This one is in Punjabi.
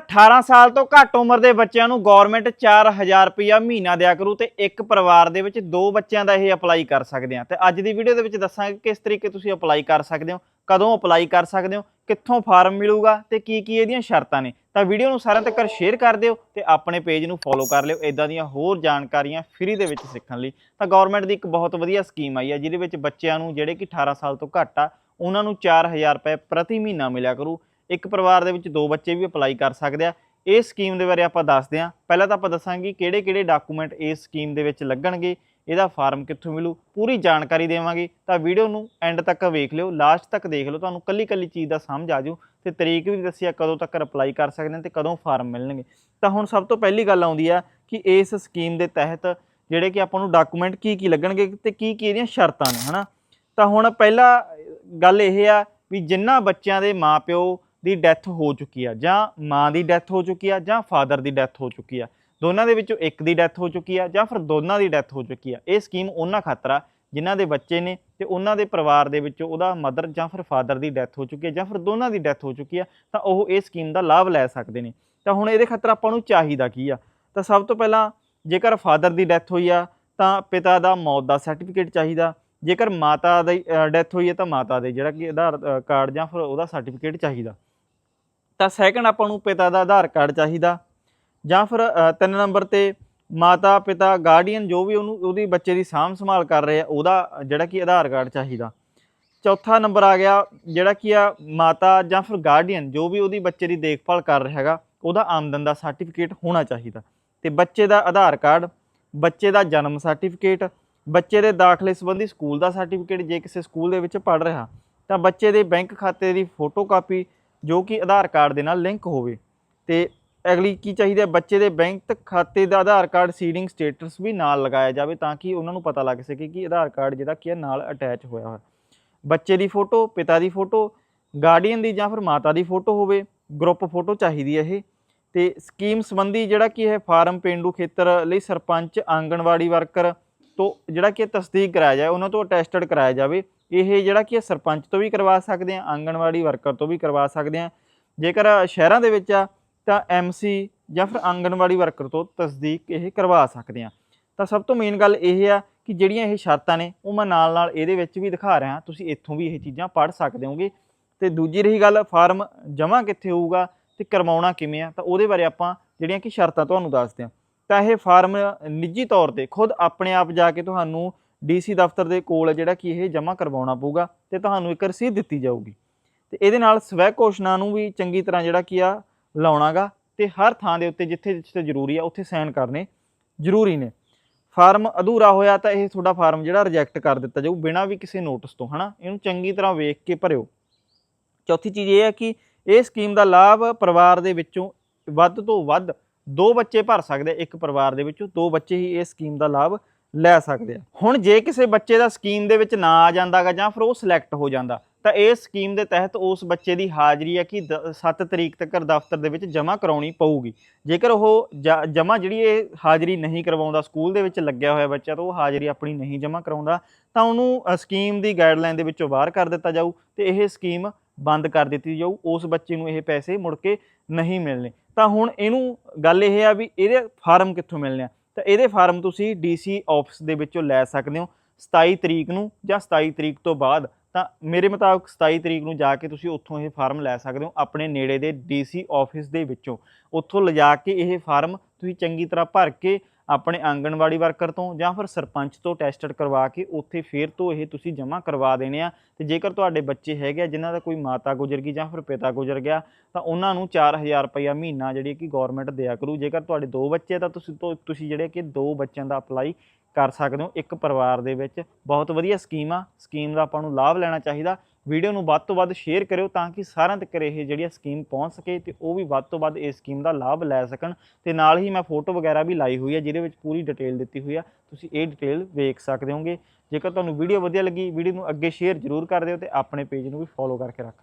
18 ਸਾਲ ਤੋਂ ਘੱਟ ਉਮਰ ਦੇ ਬੱਚਿਆਂ ਨੂੰ ਗਵਰਨਮੈਂਟ 4000 ਰੁਪਇਆ ਮਹੀਨਾ ਦਿਆ ਕਰੂ ਤੇ ਇੱਕ ਪਰਿਵਾਰ ਦੇ ਵਿੱਚ ਦੋ ਬੱਚਿਆਂ ਦਾ ਇਹ ਅਪਲਾਈ ਕਰ ਸਕਦੇ ਆ। ਤੇ ਅੱਜ ਦੀ ਵੀਡੀਓ ਦੇ ਵਿੱਚ ਦੱਸਾਂਗੇ ਕਿਸ ਤਰੀਕੇ ਤੁਸੀਂ ਅਪਲਾਈ ਕਰ ਸਕਦੇ ਹੋ, ਕਦੋਂ ਅਪਲਾਈ ਕਰ ਸਕਦੇ ਹੋ, ਕਿੱਥੋਂ ਫਾਰਮ ਮਿਲੂਗਾ ਤੇ ਕੀ ਕੀ ਇਹਦੀਆਂ ਸ਼ਰਤਾਂ ਨੇ। ਤਾਂ ਵੀਡੀਓ ਨੂੰ ਸਾਰਿਆਂ ਤੱਕ ਸ਼ੇਅਰ ਕਰ ਦਿਓ ਤੇ ਆਪਣੇ ਪੇਜ ਨੂੰ ਫੋਲੋ ਕਰ ਲਿਓ ਇਦਾਂ ਦੀਆਂ ਹੋਰ ਜਾਣਕਾਰੀਆਂ ਫ੍ਰੀ ਦੇ ਵਿੱਚ ਸਿੱਖਣ ਲਈ। ਤਾਂ ਗਵਰਨਮੈਂਟ ਦੀ ਇੱਕ ਬਹੁਤ ਵਧੀਆ ਸਕੀਮ ਆਈ ਹੈ ਜਿਹਦੇ ਵਿੱਚ ਬੱਚਿਆਂ ਨੂੰ ਜਿਹੜੇ ਕਿ 18 ਸਾਲ ਤੋਂ ਘੱਟ ਆ, ਉਹਨਾਂ ਨੂੰ 4000 ਰੁਪਏ ਪ੍ਰਤੀ ਮਹੀਨਾ ਮਿਲਿਆ ਕਰੂ। ਇੱਕ ਪਰਿਵਾਰ ਦੇ ਵਿੱਚ ਦੋ ਬੱਚੇ ਵੀ ਅਪਲਾਈ ਕਰ ਸਕਦੇ ਆ। ਇਸ ਸਕੀਮ ਦੇ ਬਾਰੇ ਆਪਾਂ ਦੱਸਦੇ ਹਾਂ। ਪਹਿਲਾਂ ਤਾਂ ਆਪਾਂ ਦੱਸਾਂਗੇ ਕਿਹੜੇ ਕਿਹੜੇ ਡਾਕੂਮੈਂਟ ਇਸ ਸਕੀਮ ਦੇ ਵਿੱਚ ਲੱਗਣਗੇ, ਇਹਦਾ ਫਾਰਮ ਕਿੱਥੋਂ ਮਿਲੂ, ਪੂਰੀ ਜਾਣਕਾਰੀ ਦੇਵਾਂਗੇ। ਤਾਂ ਵੀਡੀਓ ਨੂੰ ਐਂਡ ਤੱਕ ਵੇਖ ਲਿਓ ਲਾਸਟ ਤੱਕ ਦੇਖ ਲਿਓ, ਤੁਹਾਨੂੰ ਕੱਲੀ ਕੱਲੀ ਚੀਜ਼ ਦਾ ਸਮਝ ਆ ਜਾਊ ਤੇ ਤਰੀਕ ਵੀ ਦੱਸਿਆ ਕਦੋਂ ਤੱਕ ਅਪਲਾਈ ਕਰ ਸਕਦੇ ਨੇ ਤੇ ਕਦੋਂ ਫਾਰਮ ਮਿਲਣਗੇ। ਤਾਂ ਹੁਣ ਸਭ ਤੋਂ ਪਹਿਲੀ ਗੱਲ ਆਉਂਦੀ ਆ ਕਿ ਇਸ ਸਕੀਮ ਦੇ ਤਹਿਤ ਜਿਹੜੇ ਕਿ ਆਪਾਂ ਨੂੰ ਡਾਕੂਮੈਂਟ ਕੀ ਕੀ ਲੱਗਣਗੇ ਤੇ ਕੀ ਕੀ ਇਹਦੀਆਂ ਸ਼ਰਤਾਂ ਨੇ, ਹਨਾ? ਤਾਂ ਹੁਣ ਪਹਿਲਾ ਗੱਲ ਇਹ ਆ ਵੀ ਜਿਨ੍ਹਾਂ ਬੱਚਿਆਂ ਦੇ ਮਾਪਿਓ ਦੀ ਡੈਥ ਹੋ ਚੁੱਕੀ ਆ ਜਾਂ ਮਾਂ ਦੀ ਡੈਥ ਹੋ ਚੁੱਕੀ ਆ ਜਾਂ ਫਾਦਰ ਦੀ ਡੈਥ ਹੋ ਚੁੱਕੀ ਆ। ਦੋਨਾਂ ਦੇ ਵਿੱਚੋਂ ਇੱਕ ਦੀ ਡੈਥ ਹੋ ਚੁੱਕੀ ਆ ਜਾਂ ਫਿਰ ਦੋਨਾਂ ਦੀ ਡੈਥ ਹੋ ਚੁੱਕੀ ਆ। ਇਹ ਸਕੀਮ ਉਹਨਾਂ ਖਾਤਰ ਆ ਜਿਨ੍ਹਾਂ ਦੇ ਬੱਚੇ ਨੇ ਤੇ ਉਹਨਾਂ ਦੇ ਪਰਿਵਾਰ ਦੇ ਵਿੱਚੋਂ ਉਹਦਾ ਮਦਰ ਜਾਂ ਫਿਰ ਫਾਦਰ ਦੀ ਡੈਥ ਹੋ ਚੁੱਕੀ ਹੈ ਜਾਂ ਫਿਰ ਦੋਨਾਂ ਦੀ ਡੈਥ ਹੋ ਚੁੱਕੀ ਆ ਤਾਂ ਉਹ ਇਹ ਸਕੀਮ ਦਾ ਲਾਭ ਲੈ ਸਕਦੇ ਨੇ। ਤਾਂ ਹੁਣ ਇਹਦੇ ਖਾਤਰ ਆਪਾਂ ਨੂੰ ਚਾਹੀਦਾ ਕੀ ਆ? ਤਾਂ ਸਭ ਤੋਂ ਪਹਿਲਾਂ ਜੇਕਰ ਫਾਦਰ ਦੀ ਡੈਥ ਹੋਈ ਆ ਤਾਂ ਪਿਤਾ ਦਾ ਮੌਤ ਦਾ ਸਰਟੀਫਿਕੇਟ ਚਾਹੀਦਾ। ਜੇਕਰ ਮਾਤਾ ਦੀ ਡੈਥ ਹੋਈ ਹੈ ਤਾਂ ਮਾਤਾ ਦੇ ਜਿਹੜਾ ਕਿ ਆਧਾਰ ਕਾਰਡ ਜਾਂ ਫਿਰ ਉਹਦਾ ਸਰਟੀਫਿਕੇਟ ਚਾਹੀਦਾ। ਤਾਂ ਸੈਕੰਡ ਆਪਾਂ ਨੂੰ ਪਿਤਾ ਦਾ ਆਧਾਰ ਕਾਰਡ ਚਾਹੀਦਾ। ਜਾਂ ਫਿਰ ਤਿੰਨ ਨੰਬਰ ਤੇ ਮਾਤਾ, ਪਿਤਾ ਗਾਰਡੀਅਨ ਜੋ ਵੀ ਉਹਨੂੰ, ਉਹਦੀ ਬੱਚੇ ਦੀ ਸਾਂਭ ਸੰਭਾਲ ਕਰ ਰਹੇ ਆ, ਉਹਦਾ ਜਿਹੜਾ ਕਿ ਆਧਾਰ ਕਾਰਡ ਚਾਹੀਦਾ। ਚੌਥਾ ਨੰਬਰ ਆ ਗਿਆ, ਜਿਹੜਾ ਕੀ ਆ ਮਾਤਾ ਜਾਂ ਫਿਰ ਗਾਰਡੀਅਨ ਜੋ ਵੀ ਉਹਦੀ ਬੱਚੇ ਦੀ ਦੇਖਭਾਲ ਕਰ ਰਿਹਾ ਹੈਗਾ, ਉਹਦਾ ਆਮਦਨ ਦਾ ਸਰਟੀਫਿਕੇਟ ਹੋਣਾ ਚਾਹੀਦਾ। ਤੇ ਬੱਚੇ ਦਾ ਆਧਾਰ ਕਾਰਡ ਬੱਚੇ ਦਾ ਜਨਮ ਸਰਟੀਫਿਕੇਟ ਬੱਚੇ ਦੇ ਦਾਖਲੇ ਸੰਬੰਧੀ ਸਕੂਲ ਦਾ ਸਰਟੀਫਿਕੇਟ ਜੇ ਕਿਸੇ ਸਕੂਲ ਦੇ ਵਿੱਚ ਪੜ ਰਿਹਾ, ਤਾਂ ਬੱਚੇ ਦੇ ਬੈਂਕ ਖਾਤੇ ਦੀ ਫੋਟੋ ਕਾਪੀ ਜੋ ਕਿ ਆਧਾਰ ਕਾਰਡ ਦੇ ਨਾਲ ਲਿੰਕ ਹੋਵੇ। ਤੇ ਅਗਲੀ ਕੀ ਚਾਹੀਦਾ ਬੱਚੇ ਦੇ ਬੈਂਕ ਖਾਤੇ ਦਾ ਆਧਾਰ ਕਾਰਡ, ਸੀਡਿੰਗ ਸਟੇਟਸ ਵੀ ਨਾਲ ਲਗਾਇਆ ਜਾਵੇ ਤਾਂ ਕਿ ਉਹਨਾਂ ਨੂੰ ਪਤਾ ਲੱਗ ਸਕੇ ਕਿ ਆਧਾਰ ਕਾਰਡ ਜਿਹੜਾ ਕੀ ਹੈ ਨਾਲ ਅਟੈਚ ਹੋਇਆ ਹੋਇਆ। ਬੱਚੇ ਦੀ ਫੋਟੋ, ਪਿਤਾ ਦੀ ਫੋਟੋ ਗਾਰਡੀਅਨ ਦੀ ਜਾਂ ਫਿਰ ਮਾਤਾ ਦੀ ਫੋਟੋ ਹੋਵੇ ਗਰੁੱਪ ਫੋਟੋ ਚਾਹੀਦੀ ਹੈ ਇਹ। ਤੇ ਸਕੀਮ ਸੰਬੰਧੀ ਜਿਹੜਾ ਕੀ ਹੈ ਫਾਰਮ ਪਿੰਡੂ ਖੇਤਰ ਲਈ ਸਰਪੰਚ, ਆਂਗਣਵਾੜੀ ਵਰਕਰ ਤੋਂ ਜਿਹੜਾ ਕਿ ਤਸਦੀਕ ਕਰਾਇਆ ਜਾਏ, ਉਹਨਾਂ ਤੋਂ ਅਟੈਸਟਡ ਕਰਾਇਆ ਜਾਵੇ, ਇਹ ਜਿਹੜਾ ਕਿ ਸਰਪੰਚ ਤੋਂ ਵੀ ਕਰਵਾ ਸਕਦੇ ਆ, ਆਂਗਣਵਾੜੀ ਵਰਕਰ ਤੋਂ ਵੀ ਕਰਵਾ ਸਕਦੇ ਆ। ਜੇਕਰ ਸ਼ਹਿਰਾਂ ਦੇ ਵਿੱਚ ਆ, ਤਾਂ ਐਮਸੀ ਜਾਂ ਫਿਰ ਆਂਗਣਵਾੜੀ ਵਰਕਰ ਤੋਂ ਤਸਦੀਕ ਇਹ ਕਰਵਾ ਸਕਦੇ ਆ। ਤਾਂ ਸਭ ਤੋਂ ਮੇਨ ਗੱਲ ਇਹ ਆ ਕਿ ਜਿਹੜੀਆਂ ਇਹ ਸ਼ਰਤਾਂ ਨੇ, ਉਹ ਮੈਂ ਨਾਲ ਨਾਲ ਇਹਦੇ ਵਿੱਚ ਵੀ ਦਿਖਾ ਰਿਹਾ, ਤੁਸੀਂ ਇੱਥੋਂ ਵੀ ਇਹ ਚੀਜ਼ਾਂ ਪੜ੍ਹ ਸਕਦੇ ਹੋਗੇ। ਤੇ ਦੂਜੀ ਰਹੀ ਗੱਲ, ਫਾਰਮ ਜਮ੍ਹਾਂ ਕਿੱਥੇ ਹੋਊਗਾ ਤੇ ਕਰਵਾਉਣਾ ਕਿਵੇਂ ਆ, ਤਾਂ ਉਹਦੇ ਬਾਰੇ ਆਪਾਂ ਜਿਹੜੀਆਂ ਕਿ ਸ਼ਰਤਾਂ ਤੁਹਾਨੂੰ ਦੱਸਦੇ ਹਾਂ ਤਾਂ ਇਹ ਫਾਰਮ ਨਿੱਜੀ ਤੌਰ ਤੇ ਖੁਦ ਆਪਣੇ ਆਪ ਜਾ ਕੇ ਤੁਹਾਨੂੰ ਡੀਸੀ ਦਫ਼ਤਰ ਦੇ ਕੋਲ ਜਿਹੜਾ ਕਿ ਇਹ ਜਮ੍ਹਾਂ ਕਰਵਾਉਣਾ ਪਊਗਾ ਤੇ ਤੁਹਾਨੂੰ ਇੱਕ ਰਸੀਦ ਦਿੱਤੀ ਜਾਊਗੀ। ਤੇ ਇਹਦੇ ਨਾਲ ਸਵੈ ਘੋਸ਼ਣਾ ਨੂੰ ਵੀ ਚੰਗੀ ਤਰ੍ਹਾਂ ਜਿਹੜਾ ਕੀ ਆ ਲਾਉਣਾਗਾ ਤੇ ਹਰ ਥਾਂ ਦੇ ਉੱਤੇ ਜਿੱਥੇ ਜਿੱਥੇ ਜ਼ਰੂਰੀ ਆ ਉੱਥੇ ਸਾਈਨ ਕਰਨੇ ਜ਼ਰੂਰੀ ਨੇ। ਫਾਰਮ ਅਧੂਰਾ ਹੋਇਆ ਤਾਂ ਇਹ ਤੁਹਾਡਾ ਫਾਰਮ ਜਿਹੜਾ ਰਿਜੈਕਟ ਕਰ ਦਿੱਤਾ ਜਾਊ ਬਿਨਾਂ ਵੀ ਕਿਸੇ ਨੋਟਿਸ ਤੋਂ, ਹਨਾ? ਇਹਨੂੰ ਚੰਗੀ ਤਰ੍ਹਾਂ ਵੇਖ ਕੇ ਭਰਿਓ। ਚੌਥੀ ਚੀਜ਼ ਇਹ ਹੈ ਕਿ ਇਹ ਸਕੀਮ ਦਾ ਲਾਭ ਪਰਿਵਾਰ ਦੇ ਵਿੱਚੋਂ ਵੱਧ ਤੋਂ ਵੱਧ ਦੋ ਬੱਚੇ ਭਰ ਸਕਦੇ ਇੱਕ ਪਰਿਵਾਰ ਦੇ ਵਿੱਚੋਂ, ਦੋ ਬੱਚੇ ਹੀ ਇਸ ਸਕੀਮ ਦਾ ਲਾਭ ਲੈ ਸਕਦੇ ਆ। ਹੁਣ ਜੇ ਕਿਸੇ ਬੱਚੇ ਦਾ ਸਕੀਮ ਦੇ ਵਿੱਚ ਨਾ ਆ ਜਾਂਦਾਗਾ ਜਾਂ ਫਿਰ ਉਹ ਸਿਲੈਕਟ ਹੋ ਜਾਂਦਾ, ਤਾਂ ਇਸ ਸਕੀਮ ਦੇ ਤਹਿਤ ਉਸ ਬੱਚੇ ਦੀ ਹਾਜ਼ਰੀ ਹੈ ਕਿ 7 ਤਰੀਕ ਤੱਕ ਦਫ਼ਤਰ ਦੇ ਵਿੱਚ ਜਮ੍ਹਾਂ ਕਰਾਉਣੀ ਪਊਗੀ। ਜੇਕਰ ਉਹ ਜਮ੍ਹਾਂ ਜਿਹੜੀ ਇਹ ਹਾਜ਼ਰੀ ਨਹੀਂ ਕਰਵਾਉਂਦਾ, ਸਕੂਲ ਦੇ ਵਿੱਚ ਲੱਗਿਆ ਹੋਇਆ ਬੱਚਾ, ਤਾਂ ਉਹ ਹਾਜ਼ਰੀ ਆਪਣੀ ਨਹੀਂ ਜਮ੍ਹਾਂ ਕਰਾਉਂਦਾ, ਤਾਂ ਉਹਨੂੰ ਸਕੀਮ ਦੀ ਗਾਈਡਲਾਈਨ ਦੇ ਵਿੱਚੋਂ ਬਾਹਰ ਕਰ ਦਿੱਤਾ ਜਾਊ, ਤੇ ਇਹ ਸਕੀਮ ਬੰਦ ਕਰ ਦਿੱਤੀ ਜਾਊ, ਉਸ ਬੱਚੇ ਨੂੰ ਇਹ ਪੈਸੇ ਮੁੜ ਕੇ ਨਹੀਂ ਮਿਲਣੇ। ਤਾਂ ਹੁਣ ਇਹਨੂੰ ਗੱਲ ਇਹ ਆ ਵੀ ਇਹਦੇ ਫਾਰਮ ਕਿੱਥੋਂ ਮਿਲਣੇ ਆ? ਤਾਂ ਇਹਦੇ ਫਾਰਮ ਤੁਸੀਂ ਡੀਸੀ ਆਫਿਸ ਦੇ ਵਿੱਚੋਂ ਲੈ ਸਕਦੇ ਹੋ 27 ਤਰੀਕ ਨੂੰ ਜਾਂ 27 ਤਰੀਕ ਤੋਂ ਬਾਅਦ। ਤਾਂ ਮੇਰੇ ਮੁਤਾਬਕ 27 ਤਰੀਕ ਨੂੰ ਜਾ ਕੇ ਤੁਸੀਂ ਉੱਥੋਂ ਇਹ ਫਾਰਮ ਲੈ ਸਕਦੇ ਹੋ ਆਪਣੇ ਨੇੜੇ ਦੇ ਡੀਸੀ ਆਫਿਸ ਦੇ ਵਿੱਚੋਂ। ਉੱਥੋਂ ਲਿਜਾ ਕੇ ਇਹ ਫਾਰਮ ਤੁਸੀਂ ਚੰਗੀ ਤਰ੍ਹਾਂ ਭਰ ਕੇ ਆਪਣੇ ਆਂਗਣਵਾੜੀ ਵਰਕਰ ਤੋਂ ਜਾਂ ਫਿਰ ਸਰਪੰਚ ਤੋਂ ਟੈਸਟਡ ਕਰਵਾ ਕੇ ਉੱਥੇ ਫੇਰ ਤੋਂ ਇਹ ਤੁਸੀਂ ਜਮ੍ਹਾਂ ਕਰਵਾ ਦੇਣੇ ਆ। ਤੇ ਜੇਕਰ ਤੁਹਾਡੇ ਬੱਚੇ ਹੈਗੇ ਆ, ਜਿਨ੍ਹਾਂ ਦਾ ਕੋਈ ਮਾਤਾ ਗੁਜ਼ਰ ਗਈ ਜਾਂ ਫਿਰ ਪਿਤਾ ਗੁਜ਼ਰ ਗਿਆ, ਤਾਂ ਉਹਨਾਂ ਨੂੰ 4000 ਰੁਪਇਆ ਮਹੀਨਾ ਜਿਹੜੀ ਕਿ ਗਵਰਨਮੈਂਟ ਦਿਆ ਕਰੂ। ਜੇਕਰ ਤੁਹਾਡੇ ਦੋ ਬੱਚੇ ਆ, ਤਾਂ ਤੁਸੀਂ ਤੁਸੀਂ ਜਿਹੜੇ ਕਿ ਦੋ ਬੱਚਿਆਂ ਦਾ ਅਪਲਾਈ ਕਰ ਸਕਦੇ ਹੋ। ਇੱਕ ਪਰਿਵਾਰ ਦੇ ਵਿੱਚ ਬਹੁਤ ਵਧੀਆ ਸਕੀਮ ਆ। ਸਕੀਮ ਦਾ ਆਪਾਂ ਨੂੰ ਲਾਭ ਲੈਣਾ ਚਾਹੀਦਾ। ਵੀਡੀਓ ਨੂੰ ਵੱਧ ਤੋਂ ਵੱਧ ਸ਼ੇਅਰ ਕਰਿਓ ਤਾਂ ਕਿ ਸਾਰਿਆਂ ਤੱਕ ਇਹ ਜਿਹੜੀ ਸਕੀਮ ਪਹੁੰਚ ਸਕੇ ਤੇ ਉਹ ਵੀ ਵੱਧ ਤੋਂ ਵੱਧ ਇਸ ਸਕੀਮ ਦਾ ਲਾਭ ਲੈ ਸਕਣ ਤੇ ਨਾਲ ਹੀ ਮੈਂ ਫੋਟੋ ਵਗੈਰਾ ਵੀ ਲਾਈ ਹੋਈ ਹੈ ਜਿਹਦੇ ਵਿੱਚ ਪੂਰੀ ਡਿਟੇਲ ਦਿੱਤੀ ਹੋਈ ਆ। ਤੁਸੀਂ ਇਹ ਡਿਟੇਲ ਵੇਖ ਸਕਦੇ ਹੋਗੇ। ਜੇਕਰ ਤੁਹਾਨੂੰ ਵੀਡੀਓ ਵਧੀਆ ਲੱਗੀ, ਵੀਡੀਓ ਨੂੰ ਅੱਗੇ ਸ਼ੇਅਰ ਜ਼ਰੂਰ ਕਰ ਦਿਓ ਤੇ ਆਪਣੇ ਪੇਜ ਨੂੰ ਵੀ ਫੋਲੋ ਕਰਕੇ ਰੱਖ